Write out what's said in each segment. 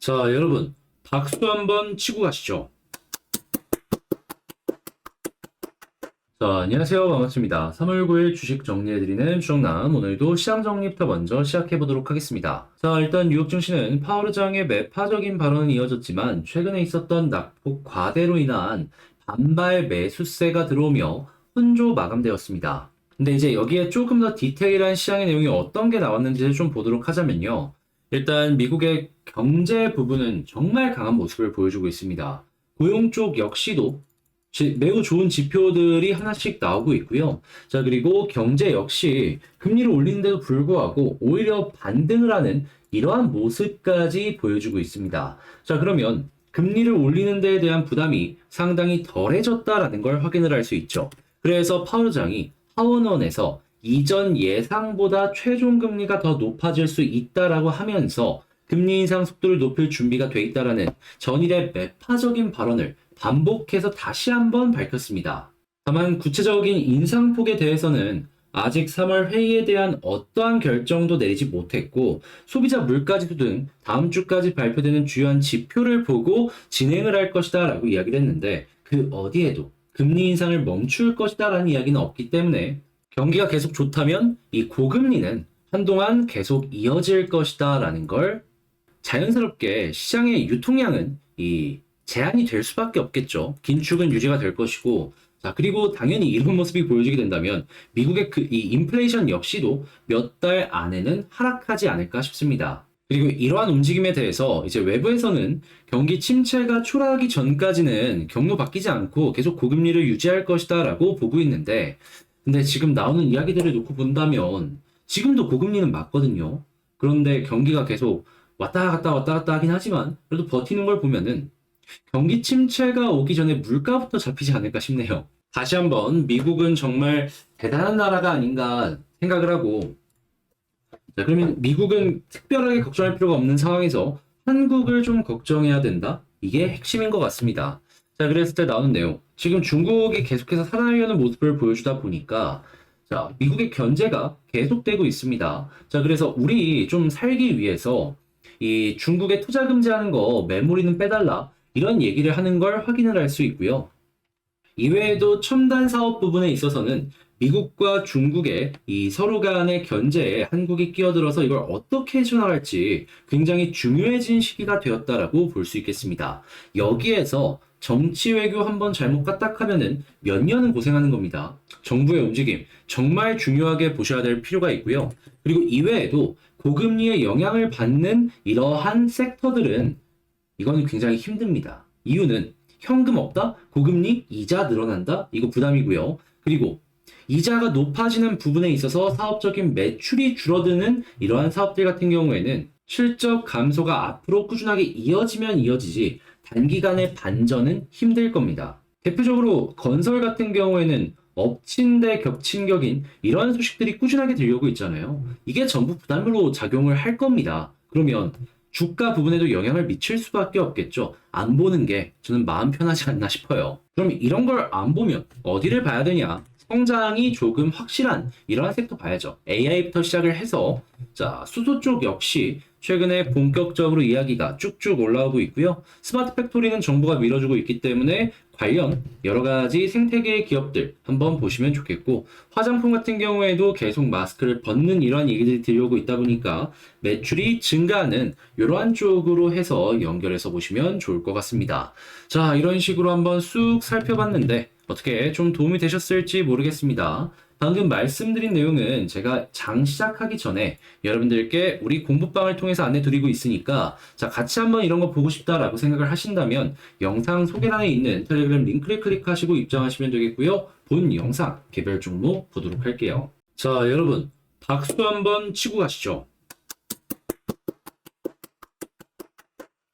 자, 여러분, 박수 한번 치고 가시죠. 자, 안녕하세요. 반갑습니다. 3월 9일 주식 정리해드리는 주정남. 오늘도 시장 정리부터 먼저 시작해보도록 하겠습니다. 자, 일단 뉴욕 증시는 파월 의장의 매파적인 발언은 이어졌지만, 최근에 있었던 낙폭 과대로 인한 반발 매수세가 들어오며 혼조 마감되었습니다. 근데 이제 여기에 조금 더 디테일한 시장의 내용이 어떤 게 나왔는지를 좀 보도록 하자면요. 일단 미국의 경제 부분은 정말 강한 모습을 보여주고 있습니다. 고용 쪽 역시도 지- 매우 좋은 지표들이 하나씩 나오고 있고요. 자, 그리고 경제 역시 금리를 올리는데도 불구하고 오히려 반등을 하는 이러한 모습까지 보여주고 있습니다. 자, 그러면 금리를 올리는 데에 대한 부담이 상당히 덜해졌다라는 걸 확인을 할 수 있죠. 그래서 파우르장이 하원원에서 이전 예상보다 최종 금리가 더 높아질 수 있다라고 하면서 금리 인상 속도를 높일 준비가 돼 있다라는 전일의 매파적인 발언을 반복해서 다시 한번 밝혔습니다. 다만 구체적인 인상폭에 대해서는 아직 3월 회의에 대한 어떠한 결정도 내리지 못했고 소비자 물가지수 등 다음 주까지 발표되는 주요한 지표를 보고 진행을 할 것이다 라고 이야기를 했는데 그 어디에도 금리 인상을 멈출 것이다 라는 이야기는 없기 때문에 경기가 계속 좋다면 이 고금리는 한동안 계속 이어질 것이다 라는 걸 자연스럽게 시장의 유통량은 이 제한이 될 수밖에 없겠죠. 긴축은 유지가 될 것이고 자, 그리고 당연히 이런 모습이 보여지게 된다면 미국의 그 이 인플레이션 역시도 몇 달 안에는 하락하지 않을까 싶습니다. 그리고 이러한 움직임에 대해서 이제 외부에서는 경기 침체가 초래하기 전까지는 경로 바뀌지 않고 계속 고금리를 유지할 것이다라고 보고 있는데 근데 지금 나오는 이야기들을 놓고 본다면 지금도 고금리는 맞거든요. 그런데 경기가 계속 왔다 갔다 왔다 갔다 하긴 하지만 그래도 버티는 걸 보면은 경기 침체가 오기 전에 물가부터 잡히지 않을까 싶네요. 다시 한번 미국은 정말 대단한 나라가 아닌가 생각을 하고 자, 그러면 미국은 특별하게 걱정할 필요가 없는 상황에서 한국을 좀 걱정해야 된다? 이게 핵심인 것 같습니다. 자, 그랬을 때 나오는 내용. 지금 중국이 계속해서 살아나려는 모습을 보여주다 보니까 자, 미국의 견제가 계속되고 있습니다. 자, 그래서 우리 좀 살기 위해서 이 중국에 투자 금지하는 거 메모리는 빼달라. 이런 얘기를 하는 걸 확인을 할 수 있고요. 이외에도 첨단 사업 부분에 있어서는 미국과 중국의 이 서로 간의 견제에 한국이 끼어들어서 이걸 어떻게 해줘나갈지 굉장히 중요해진 시기가 되었다라고 볼 수 있겠습니다. 여기에서 정치 외교 한번 잘못 까딱하면은 몇 년은 고생하는 겁니다. 정부의 움직임 정말 중요하게 보셔야 될 필요가 있고요. 그리고 이외에도 고금리의 영향을 받는 이러한 섹터들은 이거는 굉장히 힘듭니다. 이유는 현금 없다? 고금리? 이자 늘어난다? 이거 부담이고요. 그리고 이자가 높아지는 부분에 있어서 사업적인 매출이 줄어드는 이러한 사업들 같은 경우에는 실적 감소가 앞으로 꾸준하게 이어지면 이어지지 단기간의 반전은 힘들 겁니다. 대표적으로 건설 같은 경우에는 엎친 데 겹친 격인 이러한 소식들이 꾸준하게 들려오고 있잖아요. 이게 전부 부담으로 작용을 할 겁니다. 그러면 주가 부분에도 영향을 미칠 수밖에 없겠죠. 안 보는 게 저는 마음 편하지 않나 싶어요. 그럼 이런 걸 안 보면 어디를 봐야 되냐? 성장이 조금 확실한 이러한 섹터 봐야죠. AI부터 시작을 해서 자 수소 쪽 역시 최근에 본격적으로 이야기가 쭉쭉 올라오고 있고요. 스마트 팩토리는 정부가 밀어주고 있기 때문에 관련 여러 가지 생태계의 기업들 한번 보시면 좋겠고 화장품 같은 경우에도 계속 마스크를 벗는 이러한 얘기들이 들려오고 있다 보니까 매출이 증가하는 이러한 쪽으로 해서 연결해서 보시면 좋을 것 같습니다. 자 이런 식으로 한번 쑥 살펴봤는데 어떻게 좀 도움이 되셨을지 모르겠습니다. 방금 말씀드린 내용은 제가 장 시작하기 전에 여러분들께 우리 공부방을 통해서 안내 드리고 있으니까 자 같이 한번 이런 거 보고 싶다라고 생각을 하신다면 영상 소개란에 있는 텔레그램 링크를 클릭하시고 입장하시면 되겠고요. 본 영상 개별 종목 보도록 할게요. 자 여러분 박수 한번 치고 가시죠.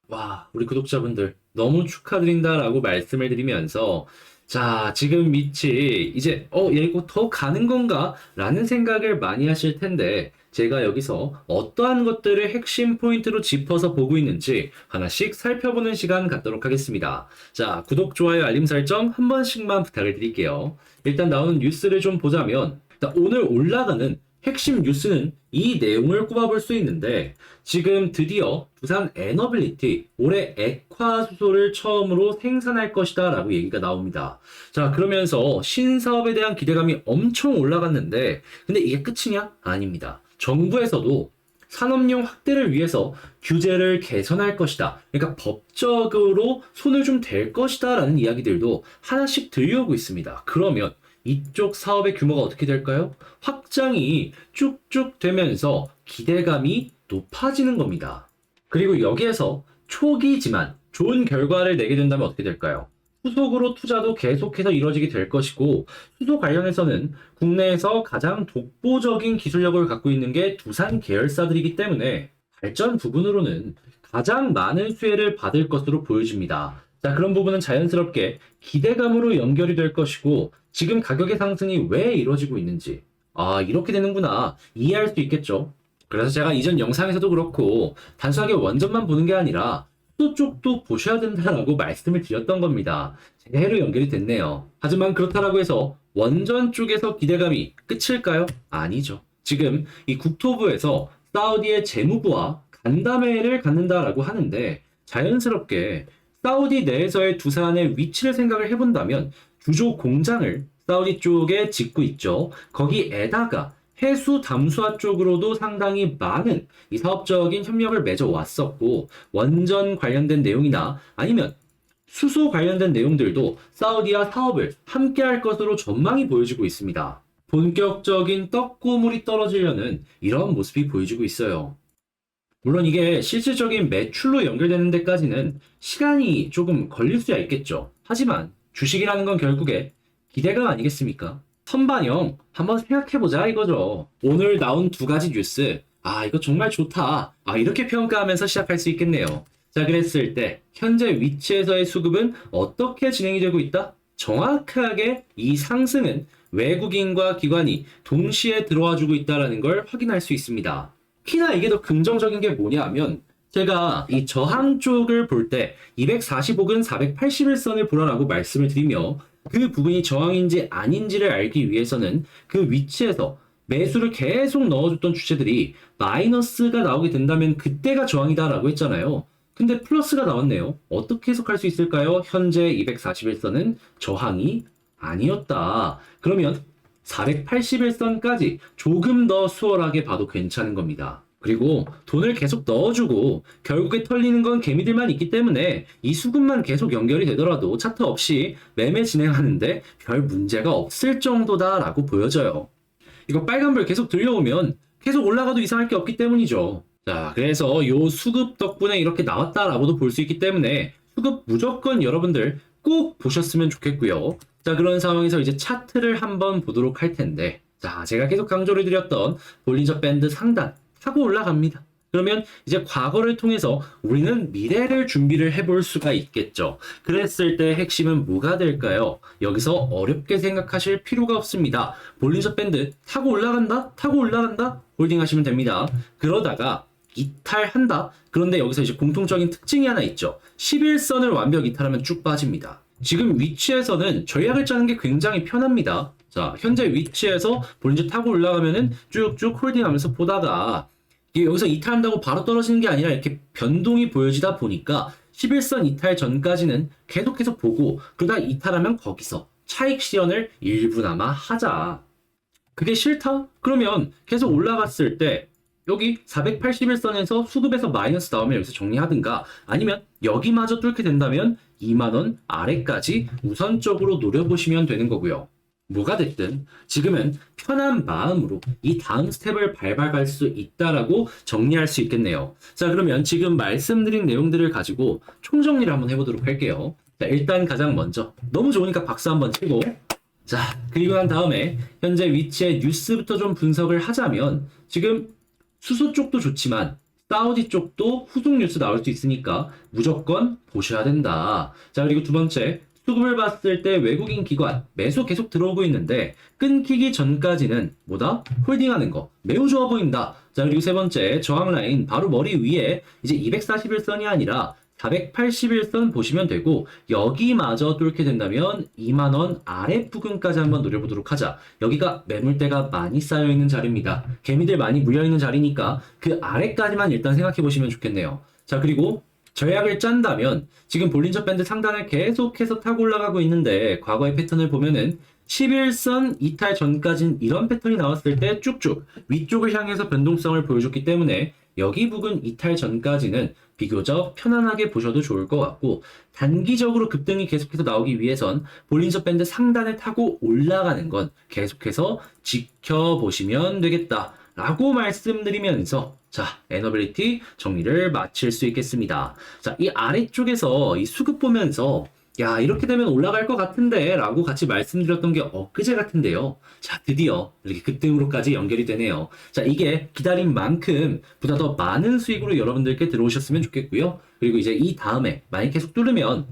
와 우리 구독자분들 너무 축하드린다라고 말씀을 드리면서 자, 지금 밑이 이제 어, 야 이거 더 가는 건가? 라는 생각을 많이 하실 텐데 제가 여기서 어떠한 것들을 핵심 포인트로 짚어서 보고 있는지 하나씩 살펴보는 시간 갖도록 하겠습니다. 자, 구독, 좋아요, 알림 설정 한 번씩만 부탁을 드릴게요. 일단 나오는 뉴스를 좀 보자면 오늘 올라가는 핵심 뉴스는 이 내용을 꼽아볼 수 있는데 지금 드디어 두산 에너빌리티 올해 액화 수소를 처음으로 생산할 것이다 라고 얘기가 나옵니다. 자 그러면서 신사업에 대한 기대감이 엄청 올라갔는데 근데 이게 끝이냐? 아닙니다. 정부에서도 산업용 확대를 위해서 규제를 개선할 것이다. 그러니까 법적으로 손을 좀 댈 것이다 라는 이야기들도 하나씩 들려오고 있습니다. 그러면 이쪽 사업의 규모가 어떻게 될까요? 확장이 쭉쭉 되면서 기대감이 높아지는 겁니다. 그리고 여기에서 초기지만 좋은 결과를 내게 된다면 어떻게 될까요? 후속으로 투자도 계속해서 이루어지게 될 것이고 수소 관련해서는 국내에서 가장 독보적인 기술력을 갖고 있는 게 두산 계열사들이기 때문에 발전 부분으로는 가장 많은 수혜를 받을 것으로 보여집니다. 자, 그런 부분은 자연스럽게 기대감으로 연결이 될 것이고 지금 가격의 상승이 왜 이루어지고 있는지 아, 이렇게 되는구나 이해할 수 있겠죠. 그래서 제가 이전 영상에서도 그렇고 단순하게 원전만 보는 게 아니라 수도 쪽도 보셔야 된다라고 말씀을 드렸던 겁니다. 제대로 연결이 됐네요. 하지만 그렇다라고 해서 원전 쪽에서 기대감이 끝일까요? 아니죠. 지금 이 국토부에서 사우디의 재무부와 간담회를 갖는다라고 하는데 자연스럽게 사우디 내에서의 두산의 위치를 생각을 해본다면 주조 공장을 사우디 쪽에 짓고 있죠. 거기에다가 해수 담수화 쪽으로도 상당히 많은 이 사업적인 협력을 맺어 왔었고 원전 관련된 내용이나 아니면 수소 관련된 내용들도 사우디와 사업을 함께 할 것으로 전망이 보여지고 있습니다. 본격적인 떡고물이 떨어지려는 이런 모습이 보여지고 있어요. 물론 이게 실질적인 매출로 연결되는 데까지는 시간이 조금 걸릴 수야 있겠죠. 하지만 주식이라는 건 결국에 기대감 아니겠습니까? 선반영 한번 생각해보자 이거죠. 오늘 나온 두 가지 뉴스 아 이거 정말 좋다. 아 이렇게 평가하면서 시작할 수 있겠네요. 자 그랬을 때 현재 위치에서의 수급은 어떻게 진행이 되고 있다? 정확하게 이 상승은 외국인과 기관이 동시에 들어와 주고 있다는 걸 확인할 수 있습니다. 특히나 이게 더 긍정적인 게 뭐냐면 제가 이 저항 쪽을 볼 때 245근 481선을 보라라고 말씀을 드리며 그 부분이 저항인지 아닌지를 알기 위해서는 그 위치에서 매수를 계속 넣어줬던 주체들이 마이너스가 나오게 된다면 그때가 저항이다라고 했잖아요. 근데 플러스가 나왔네요. 어떻게 해석할 수 있을까요? 현재 241선은 저항이 아니었다. 그러면 481선까지 조금 더 수월하게 봐도 괜찮은 겁니다. 그리고 돈을 계속 넣어주고 결국에 털리는 건 개미들만 있기 때문에 이 수급만 계속 연결이 되더라도 차트 없이 매매 진행하는데 별 문제가 없을 정도다라고 보여져요. 이거 빨간불 계속 들려오면 계속 올라가도 이상할 게 없기 때문이죠. 자, 그래서 요 수급 덕분에 이렇게 나왔다라고도 볼 수 있기 때문에 수급 무조건 여러분들 꼭 보셨으면 좋겠고요. 자, 그런 상황에서 이제 차트를 한번 보도록 할 텐데, 자, 제가 계속 강조를 드렸던 볼린저 밴드 상단 타고 올라갑니다. 그러면 이제 과거를 통해서 우리는 미래를 준비를 해볼 수가 있겠죠. 그랬을 때 핵심은 뭐가 될까요? 여기서 어렵게 생각하실 필요가 없습니다. 볼린저 밴드 타고 올라간다? 타고 올라간다? 홀딩 하시면 됩니다. 그러다가 이탈한다? 그런데 여기서 이제 공통적인 특징이 하나 있죠. 11선을 완벽 이탈하면 쭉 빠집니다. 지금 위치에서는 전략을 짜는 게 굉장히 편합니다. 자, 현재 위치에서 볼린저 타고 올라가면은 쭉쭉 홀딩하면서 보다가 여기서 이탈한다고 바로 떨어지는 게 아니라 이렇게 변동이 보여지다 보니까 11선 이탈 전까지는 계속해서 보고 그러다 이탈하면 거기서 차익 실현을 일부나마 하자. 그게 싫다? 그러면 계속 올라갔을 때 여기 481선에서 수급에서 마이너스 나오면 여기서 정리하든가 아니면 여기마저 뚫게 된다면 2만원 아래까지 우선적으로 노려보시면 되는 거고요. 뭐가 됐든 지금은 편한 마음으로 이 다음 스텝을 밟아갈 수 있다라고 정리할 수 있겠네요. 자, 그러면 지금 말씀드린 내용들을 가지고 총정리를 한번 해보도록 할게요. 자, 일단 가장 먼저 너무 좋으니까 박수 한번 치고 자, 그리고 난 다음에 현재 위치의 뉴스부터 좀 분석을 하자면 지금 수소 쪽도 좋지만 사우디 쪽도 후속 뉴스 나올 수 있으니까 무조건 보셔야 된다. 자, 그리고 두 번째, 수급을 봤을 때 외국인 기관 매수 계속 들어오고 있는데 끊기기 전까지는 뭐다? 홀딩하는 거 매우 좋아 보인다. 자, 그리고 세 번째, 저항 라인 바로 머리 위에 이제 241선이 아니라 481선 보시면 되고 여기마저 뚫게 된다면 2만원 아래 부근까지 한번 노려보도록 하자. 여기가 매물대가 많이 쌓여있는 자리입니다. 개미들 많이 물려있는 자리니까 그 아래까지만 일단 생각해 보시면 좋겠네요. 자 그리고 전략을 짠다면 지금 볼린저 밴드 상단을 계속해서 타고 올라가고 있는데 과거의 패턴을 보면은 11선 이탈 전까진 이런 패턴이 나왔을 때 쭉쭉 위쪽을 향해서 변동성을 보여줬기 때문에 여기 부근 이탈 전까지는 비교적 편안하게 보셔도 좋을 것 같고 단기적으로 급등이 계속해서 나오기 위해선 볼린저 밴드 상단을 타고 올라가는 건 계속해서 지켜보시면 되겠다. 라고 말씀드리면서 자, 에너빌리티 정리를 마칠 수 있겠습니다. 자, 이 아래쪽에서 이 수급 보면서 야, 이렇게 되면 올라갈 것 같은데 라고 같이 말씀드렸던 게 엊그제 같은데요. 자, 드디어 이렇게 급등으로까지 연결이 되네요. 자, 이게 기다린 만큼 보다 더 많은 수익으로 여러분들께 들어오셨으면 좋겠고요. 그리고 이제 이 다음에 만약 계속 뚫으면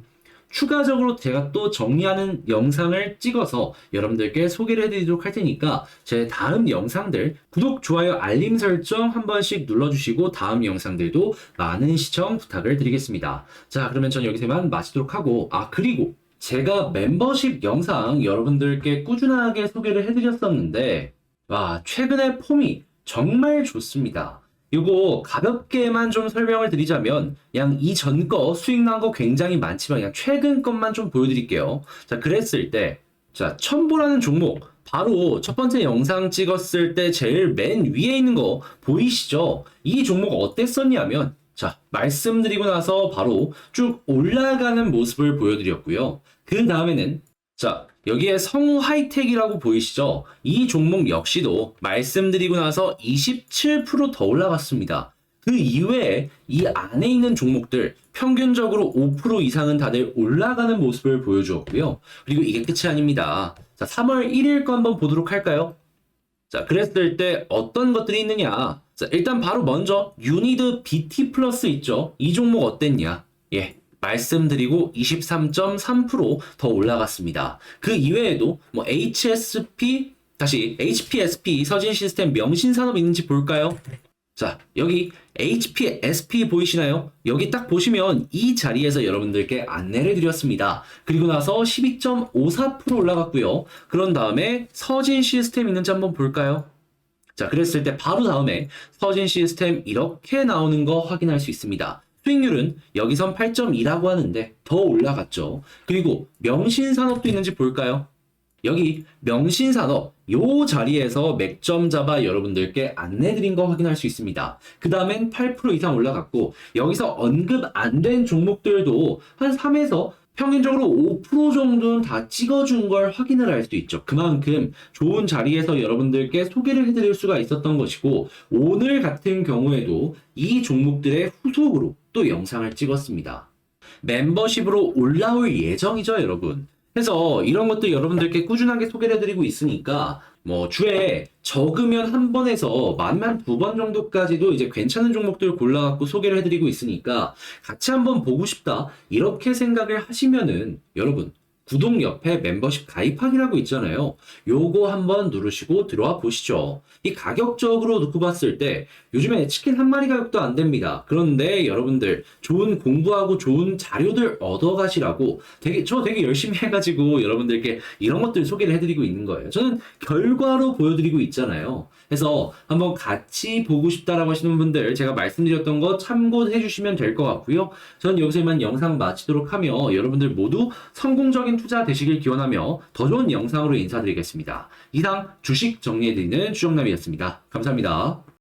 추가적으로 제가 또 정리하는 영상을 찍어서 여러분들께 소개를 해드리도록 할 테니까 제 다음 영상들 구독, 좋아요, 알림 설정 한 번씩 눌러주시고 다음 영상들도 많은 시청 부탁을 드리겠습니다. 자, 그러면 전 여기서만 마치도록 하고, 아, 그리고 제가 멤버십 영상 여러분들께 꾸준하게 소개를 해드렸었는데, 와, 최근에 폼이 정말 좋습니다. 이거 가볍게만 좀 설명을 드리자면 그냥 이전 거 수익 난 거 굉장히 많지만 그냥 최근 것만 좀 보여드릴게요. 자 그랬을 때자 첨보라는 종목 바로 첫 번째 영상 찍었을 때 제일 맨 위에 있는 거 보이시죠? 이 종목 어땠었냐면 자 말씀드리고 나서 바로 쭉 올라가는 모습을 보여드렸고요. 그 다음에는 자, 여기에 성우 하이텍이라고 보이시죠? 이 종목 역시도 말씀드리고 나서 27%더 올라갔습니다. 그 이외에 이 안에 있는 종목들 평균적으로 5% 이상은 다들 올라가는 모습을 보여주었고요. 그리고 이게 끝이 아닙니다. 자, 3월 1일 거 한번 보도록 할까요? 자, 그랬을 때 어떤 것들이 있느냐? 자, 일단 바로 먼저 유니드 BT 플러스 있죠? 이 종목 어땠냐? 예, 말씀드리고 23.3%더 올라갔습니다. 그 이외에도 뭐 HSP 다시 HPSP 서진 시스템 명신 산업 있는지 볼까요? 자, 여기 HPSP 보이시나요? 여기 딱 보시면 이 자리에서 여러분들께 안내를 드렸습니다. 그리고 나서 12.54% 올라갔고요. 그런 다음에 서진 시스템 있는지 한번 볼까요? 자, 그랬을 때 바로 다음에 서진 시스템 이렇게 나오는 거 확인할 수 있습니다. 수익률은 여기선 8.2라고 하는데 더 올라갔죠. 그리고 명신산업도 있는지 볼까요? 여기 명신산업 요 자리에서 맥점 잡아 여러분들께 안내드린 거 확인할 수 있습니다. 그 다음엔 8% 이상 올라갔고 여기서 언급 안 된 종목들도 한 3에서 평균적으로 5% 정도는 다 찍어준 걸 확인을 할 수 있죠. 그만큼 좋은 자리에서 여러분들께 소개를 해드릴 수가 있었던 것이고 오늘 같은 경우에도 이 종목들의 후속으로 또 영상을 찍었습니다. 멤버십으로 올라올 예정이죠, 여러분. 그래서 이런 것들 여러분들께 꾸준하게 소개를 해드리고 있으니까 뭐 주에 적으면 한 번에서 만만 두 번 정도까지도 이제 괜찮은 종목들 골라갖고 소개를 해드리고 있으니까 같이 한번 보고 싶다 이렇게 생각을 하시면은 여러분 구독 옆에 멤버십 가입하기라고 있잖아요. 요거 한번 누르시고 들어와 보시죠. 이 가격적으로 놓고 봤을 때 요즘에 치킨 한 마리 가격도 안 됩니다. 그런데 여러분들 좋은 공부하고 좋은 자료들 얻어 가시라고 되게 저 되게 열심히 해 가지고 여러분들께 이런 것들 소개를 해 드리고 있는 거예요. 저는 결과로 보여 드리고 있잖아요. 그래서 한번 같이 보고 싶다라고 하시는 분들 제가 말씀드렸던 거 참고해 주시면 될 것 같고요. 저는 여기서 이만 영상 마치도록 하며 여러분들 모두 성공적인 투자 되시길 기원하며 더 좋은 영상으로 인사드리겠습니다. 이상 주식 정리해드리는 주정남이었습니다. 감사합니다.